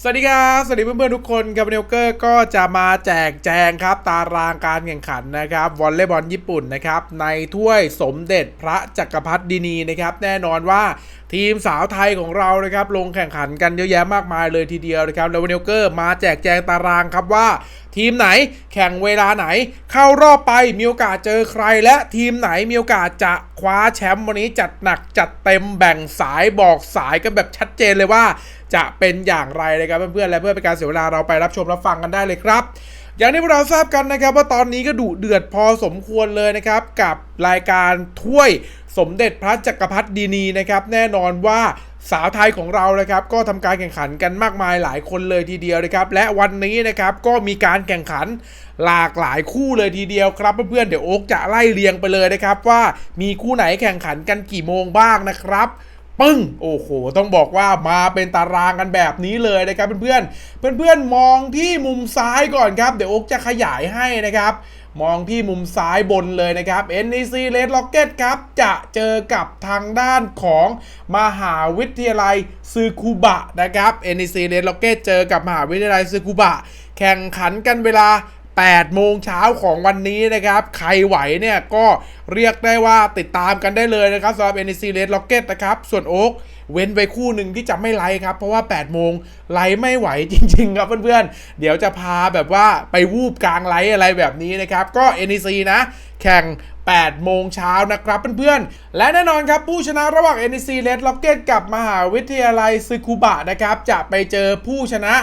สวัสดีครับ สวัสดีเพื่อนๆทุกคนกับเนลเกอร์ก็จะมาแจกแจงครับ ตารางการแข่งขันนะครับวอลเลย์บอลญี่ปุ่นนะครับในถ้วยสมเด็จพระจักรพรรดินีนะครับ แน่นอนว่าทีมสาวไทยของเรานะครับลงแข่งขันกันเยอะแยะมากมายเลยทีเดียวนะครับแล้วเนลเกอร์มาแจกแจงตารางครับว่า ทีมไหนแข่งเวลาไหน เข้ารอบไปมีโอกาสเจอใคร และทีมไหนมีโอกาสจะคว้าแชมป์วันนี้จัดหนักจัดเต็มแบ่งสายบอกสายกันแบบชัดเจนเลยว่า จะเป็นอย่างไรนะครับเพื่อนๆและเพื่อเป็นการเสียเวลาเราไปรับชมรับฟังกันได้เลยครับอย่างที่พวกเราทราบกันนะครับว่าตอนนี้ก็ดุเดือดพอสมควรเลยนะครับ กับรายการถ้วย สมเด็จพระจักรพรรดินีนะครับแน่นอนว่าสาวไทยของเรานะครับก็ทำการแข่งขันกันมากมายหลายคนเลยทีเดียวนะครับและวันนี้นะครับก็มีการแข่งขันหลากหลายคู่เลยทีเดียวครับเพื่อนๆเดี๋ยวโอ๊กจะไล่เรียงไปเลยนะครับว่ามีคู่ไหนแข่งขันกันกี่โมงบ้างนะครับปึ้งโอ้โห ต้องบอกว่ามาเป็นตารางกันแบบนี้เลยนะครับเพื่อนๆเพื่อนๆมองที่มุมซ้ายก่อนครับ เดี๋ยวโอ๊กจะขยายให้นะครับ มองที่มุมซ้ายบนเลยนะครับ NEC Red Rocket ครับ จะเจอกับทางด้านของมหาวิทยาลัยซืคุบะนะครับ NEC Red Rocket เจอกับมหาวิทยาลัยซืคุบะ แข่งขันกันเวลา 8 โมงเช้าของวันนี้นะครับ ใครไหวเนี่ยก็เรียกได้ว่าติดตามกันได้เลยนะครับสำหรับ NEC Red Rocket นะครับ ส่วนโอ๊กเว้นไปคู่หนึ่งที่จะไม่ไลฟ์ครับ เพราะว่า 8 โมงไลฟ์ไม่ไหวจริง ๆ ครับเพื่อนๆ เดี๋ยวจะพาแบบว่าไปวูบกลางไลฟ์อะไรแบบนี้นะครับ ก็ NEC นะ แข่ง 8 โมงเช้านะครับเพื่อนๆ และแน่นอนครับ ผู้ชนะระหว่าง NEC Red Rocket กับมหาวิทยาลัยซึคุบะนะครับ จะไปเจอผู้ชนะ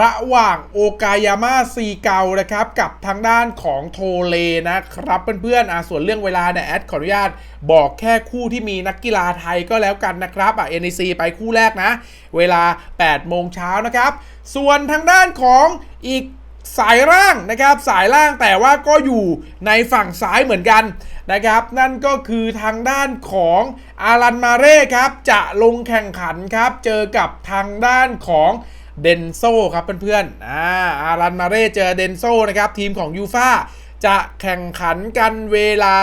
ระหว่างโอกายาม่าซีเกานะครับ กับทางด้านของโทเลนะครับ เพื่อนๆอะส่วนเรื่องเวลาเนี่ยแอดขออนุญาตบอกแค่คู่ที่มีนักกีฬาไทยก็แล้วกันนะครับอะ NEC ไปคู่แรกนะ เวลา 8 โมงเช้านะครับ ส่วนทางด้านของอีกสายล่างนะครับสายล่างแต่ว่าก็อยู่ในฝั่งซ้ายเหมือนกันนะครับ นั่นก็คือทางด้านของอารันมาเร่ครับ จะลงแข่งขันครับ เจอกับทางด้านของ เดนโซครับเพื่อนๆอ่าอารันมาเร่เจอเดนโซนะครับทีมของยูฟาจะแข่งขันกันเวลา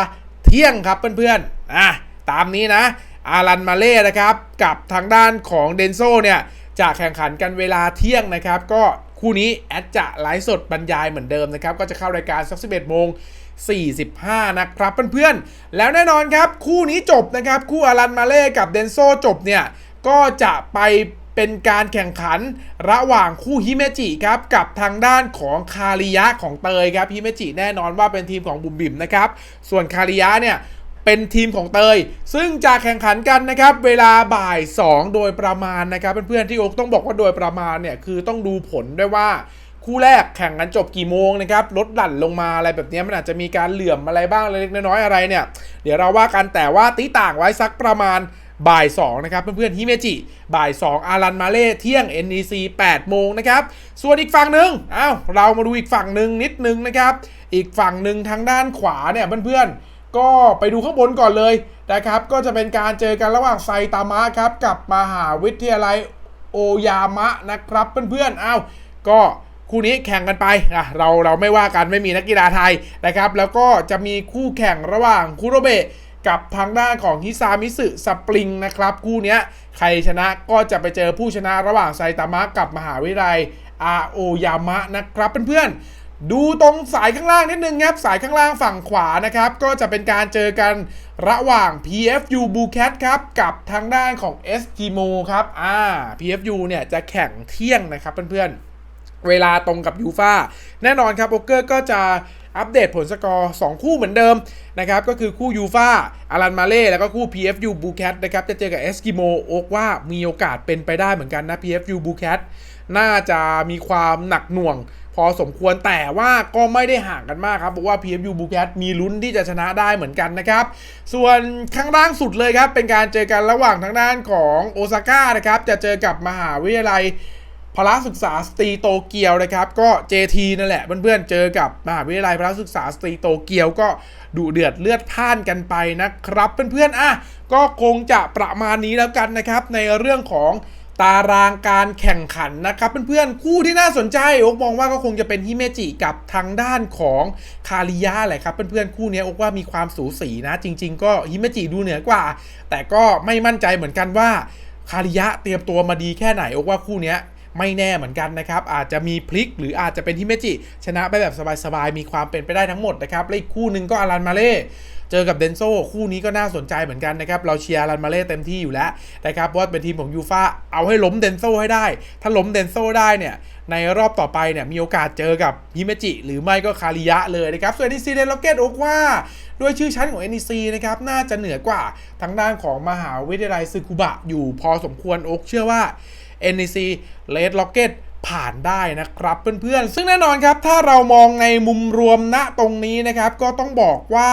เที่ยงครับเพื่อนๆอะตามนี้นะอารันมาเล่นะครับกับทางด้านของเดนโซเนี่ยจะแข่งขันกันเวลาเที่ยงนะครับ ก็คู่นี้แอดจะไลฟ์สดบรรยายเหมือนเดิมนะครับ ก็จะเข้ารายการสัก11โมง45 นะครับเพื่อนๆ แล้วแน่นอนครับ คู่นี้จบนะครับ คู่อารันมาเล่กับเดนโซจบเนี่ย ก็จะไป เป็นการแข่งขันระหว่างคู่ฮิเมจิครับกับทางด้านของคาริยะของเตยครับฮิเมจิแน่นอนว่าเป็นทีมของบุ๋มบิ๋มนะครับส่วนคาริยะเนี่ยเป็นทีมของเตย ซึ่งจะแข่งขันกันนะครับ เวลาบ่าย 2 โดยประมาณนะครับเพื่อนๆที่โอ๊กต้องบอกว่าโดยประมาณเนี่ยคือต้องดูผลด้วยว่าคู่แรกแข่งกันจบกี่โมงนะครับลดหลั่นลงมาอะไรแบบนี้มันอาจจะมีการเหลื่อมอะไรบ้างเล็กน้อยอะไรเนี่ย เดี๋ยวเราว่ากันแต่ว่าตีต่างไว้สักประมาณ บ่าย2นะครับเพื่อนๆฮิเมจิบ่าย2อารันมาเล่เที่ยง NEC 8 โมงนะครับ ส่วนอีกฝั่งหนึ่งอ้าวเรามาดูอีกฝั่งหนึ่งนิดนึงนะครับ อีกฝั่งหนึ่งทางด้านขวาเนี่ยเพื่อนๆ ก็ไปดูข้างบนก่อนเลยนะครับ ก็จะเป็นการเจอกันระหว่างไซตามะครับกับมหาวิทยาลัยโอยามะนะครับเพื่อนๆอ้าวก็คู่นี้แข่งกันไปอะเราเราไม่ว่ากันไม่มีนักกีฬาไทยนะครับ แล้วก็จะมีคู่แข่งระหว่างคุโรเบะ กับทางด้านของฮิซามิสึสปริงนะครับ คู่นี้ใครชนะก็จะไปเจอผู้ชนะระหว่างไซตามะกับมหาวิทยาลัยอาโอยามะนะครับเพื่อนๆดูตรงสายข้างล่างนิดนึงครับสายข้างล่างฝั่งขวานะครับ ก็จะเป็นการเจอกันระหว่าง PFU b u c a t ครับ กับทางด้านของ Eskimo ครับอ่า PFU เนี่ยจะแข่งเที่ยงนะครับเพื่อนๆเวลาตรงกับยูฟาแน่นอนครับโอเกอร์ก็จะ อัปเดตผลสกอร์ 2 คู่เหมือนเดิมนะครับก็คือคู่ยูฟาอารันมาเล่แล้วก็คู่ PFU b u c a t นะครับจะเจอกับเอสกิโมโอกว่ามีโอกาสเป็นไปได้เหมือนกันนะ PFU b u c a t น่าจะมีความหนักหน่วงพอสมควรแต่ว่าก็ไม่ได้ห่างกันมากครับบอกว่า PFU b u c a t มีลุ้นที่จะชนะได้เหมือนกันนะครับ ส่วนข้างล่างสุดเลยครับ เป็นการเจอกันระหว่างทางด้านของโอซาก้านะครับ จะเจอกับมหาวิทยาลัย พละศึกษาสตรีโตเกียวนะครับ ก็ JT นั่นแหละเพื่อนๆเจอกับมหาวิทยาลัยพละศึกษาสตรีโตเกียวก็ดุเดือดเลือดพ่านกันไปนะครับเพื่อนๆอะก็คงจะประมาณนี้แล้วกันนะครับ ในเรื่องของตารางการแข่งขันนะครับเพื่อนๆคู่ที่น่าสนใจโอ๊กมองว่าก็คงจะเป็นฮิเมจิกับทางด้านของคาริยะแหละครับเพื่อนๆคู่นี้โอ๊กว่ามีความสูสีนะ จริง ๆ ก็ฮิเมจิดูเหนือกว่า แต่ก็ไม่มั่นใจเหมือนกันว่าคาริยะเตรียมตัวมาดีแค่ไหนโอ๊กว่าคู่นี้ ไม่แน่เหมือนกันนะครับ อาจจะมีพลิกหรืออาจจะเป็นฮิเมจิ ชนะไปแบบสบายๆ มีความเป็นไปได้ทั้งหมดนะครับ และอีกคู่หนึ่งก็อารันมาเล่เจอกับเดนโซคู่นี้ก็น่าสนใจเหมือนกันนะครับ เราเชียร์อารันมาเล่เต็มที่อยู่แล้วนะครับเพราะว่าเป็นทีมของยูฟาเอาให้ล้มเดนโซให้ได้ ถ้าล้มเดนโซได้เนี่ย ในรอบต่อไปเนี่ย มีโอกาสเจอกับฮิเมจิ หรือไม่ก็คาริยะเลยนะครับ ส่วน NEC เดนล็อกเก็ตโอกว่าด้วยชื่อชั้นของ NEC นะครับ น่าจะเหนือกว่าทางด้านของมหาวิทยาลัยซึคุบะอยู่พอสมควรโอกเชื่อว่า NEC Red Rocket ผ่านได้นะครับเพื่อนๆ ซึ่งแน่นอนครับถ้าเรามองในมุมรวมณตรงนี้นะครับ ก็ต้องบอกว่า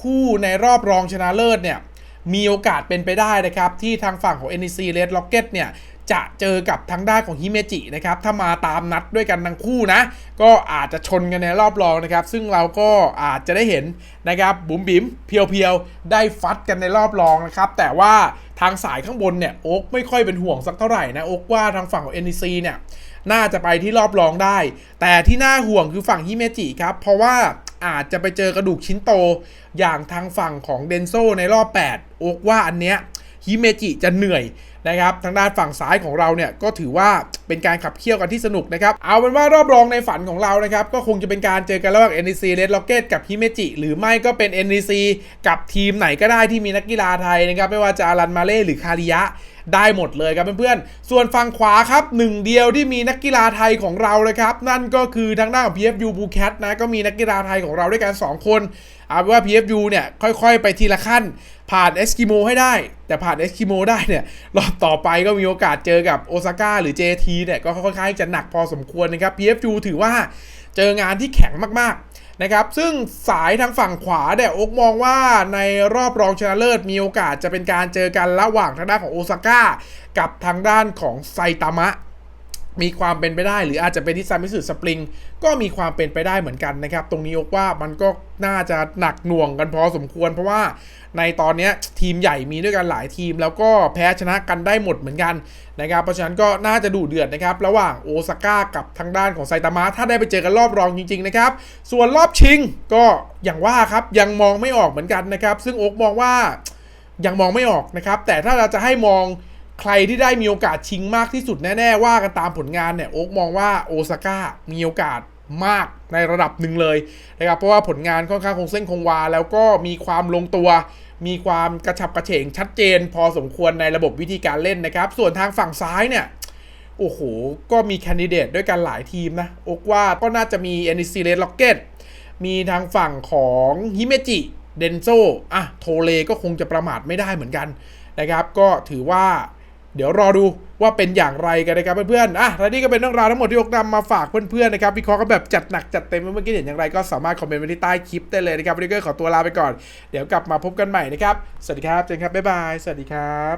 คู่ในรอบรองชนะเลิศเนี่ยมีโอกาสเป็นไปได้นะครับ ที่ทางฝั่งของ NEC Red Rocket เนี่ย จะเจอกับทางด้านของฮิเมจินะครับ ถ้ามาตามนัดด้วยกันทั้งคู่นะ ก็อาจจะชนกันในรอบรองนะครับ ซึ่งเราก็อาจจะได้เห็นนะครับ บุ๋มบิ๋มเพียวๆ ได้ฟัดกันในรอบรองนะครับ แต่ว่าทางสายข้างบนเนี่ยโอ๊กไม่ค่อยเป็นห่วงสักเท่าไหร่นะโอ๊กว่าทางฝั่งของ NEC เนี่ยน่าจะไปที่รอบรองได้ แต่ที่น่าห่วงคือฝั่งฮิเมจิครับ เพราะว่าอาจจะไปเจอกระดูกชิ้นโต อย่างทางฝั่งของเดนโซในรอบ 8 โอ๊กว่าอันเนี้ย ฮิเมจิจะเหนื่อยนะครับทางด้านฝั่งซ้ายของเราเนี่ยก็ถือว่าเป็นการขับเคี่ยวกันที่สนุกนะครับ เอาเป็นว่ารอบรองในฝันของเรานะครับ ก็คงจะเป็นการเจอกันระหว่าง NEC Red Rocket กับฮิเมจิหรือไม่ก็เป็น NEC กับทีมไหนก็ได้ที่มีนักกีฬาไทยนะครับ ไม่ว่าจะอารันมาเล่หรือคาริยะได้หมดเลยครับเพื่อนๆ ส่วนฝั่งขวาครับหนึ่งเดียวที่มีนักกีฬาไทยของเราเลยครับ นั่นก็คือทางด้านของ PFU b u l c a t นะก็มีนักกีฬาไทยของเราด้วยกัน 2 คนเอาเป็นว่า PFU เนี่ยค่อยๆ ไปทีละขั้น ผ่านเอสกิโมให้ได้ แต่ผ่านเอสกิโมได้เนี่ยรอบต่อไปก็มีโอกาสเจอกับโอซาก้าหรือ JT เนี่ยก็ค่อนข้างจะหนักพอสมควรนะครับ PFU ถือว่าเจองานที่แข็งมากๆนะครับ ซึ่งสายทางฝั่งขวาเนี่ยอกมองว่าในรอบรองชนะเลิศมีโอกาสจะเป็นการเจอกันระหว่างทางด้านของโอซาก้ากับทางด้านของไซตามะ มีความเป็นไปได้หรืออาจจะเป็นที่ซามิสึสปริงก็มีความเป็นไปได้เหมือนกันนะครับ ตรงนี้โอ๊กว่ามันก็น่าจะหนักหน่วงกันพอสมควร เพราะว่าในตอนนี้ทีมใหญ่มีด้วยกันหลายทีม แล้วก็แพ้ชนะกันได้หมดเหมือนกันนะครับเพราะฉะนั้นก็น่าจะดูเดือดนะครับ ระหว่างโอซาก้ากับทางด้านของไซตามะถ้าได้ไปเจอกันรอบรองจริง ๆ นะครับ ส่วนรอบชิงก็อย่างว่าครับยังมองไม่ออกเหมือนกันนะครับ ซึ่งโอ๊กมองว่ายังมองไม่ออกนะครับ แต่ถ้าเราจะให้มอง ใครที่ได้มีโอกาสชิงมากที่สุดแน่ๆ ว่ากันตามผลงานเนี่ยโอ๊กมองว่าโอซาก้ามีโอกาสมากในระดับหนึ่งเลยนะครับเพราะว่าผลงานค่อนข้างคงเส้นคงวา แล้วก็มีความลงตัว มีความกระฉับกระเฉงชัดเจน พอสมควรในระบบวิธีการเล่นนะครับ ส่วนทางฝั่งซ้ายเนี่ยโอ้โห ก็มีแคนดิเดตด้วยกันหลายทีมนะโอกว่าก็น่าจะมี NEC Red Rocket มีทางฝั่งของฮิเมจิเดนโซอะโทเลก็คงจะประมาทไม่ได้เหมือนกันนะครับ ก็ถือว่า เดี๋ยวรอดูว่าเป็นอย่างไรกันนะครับเพื่อนๆอะและนี่ก็เป็นเรื่องราวทั้งหมดที่ยกนำมาฝากเพื่อนๆนะครับวิเคราะห์กันแบบจัดหนักจัดเต็มเมื่อกี้เห็นอย่างไรก็สามารถคอมเมนต์ไว้ที่ใต้คลิปได้เลยนะครับวันนี้ก็ขอตัวลาไปก่อน เดี๋ยวกลับมาพบกันใหม่นะครับ สวัสดีครับ เจนครับ บ๊ายบาย สวัสดีครับ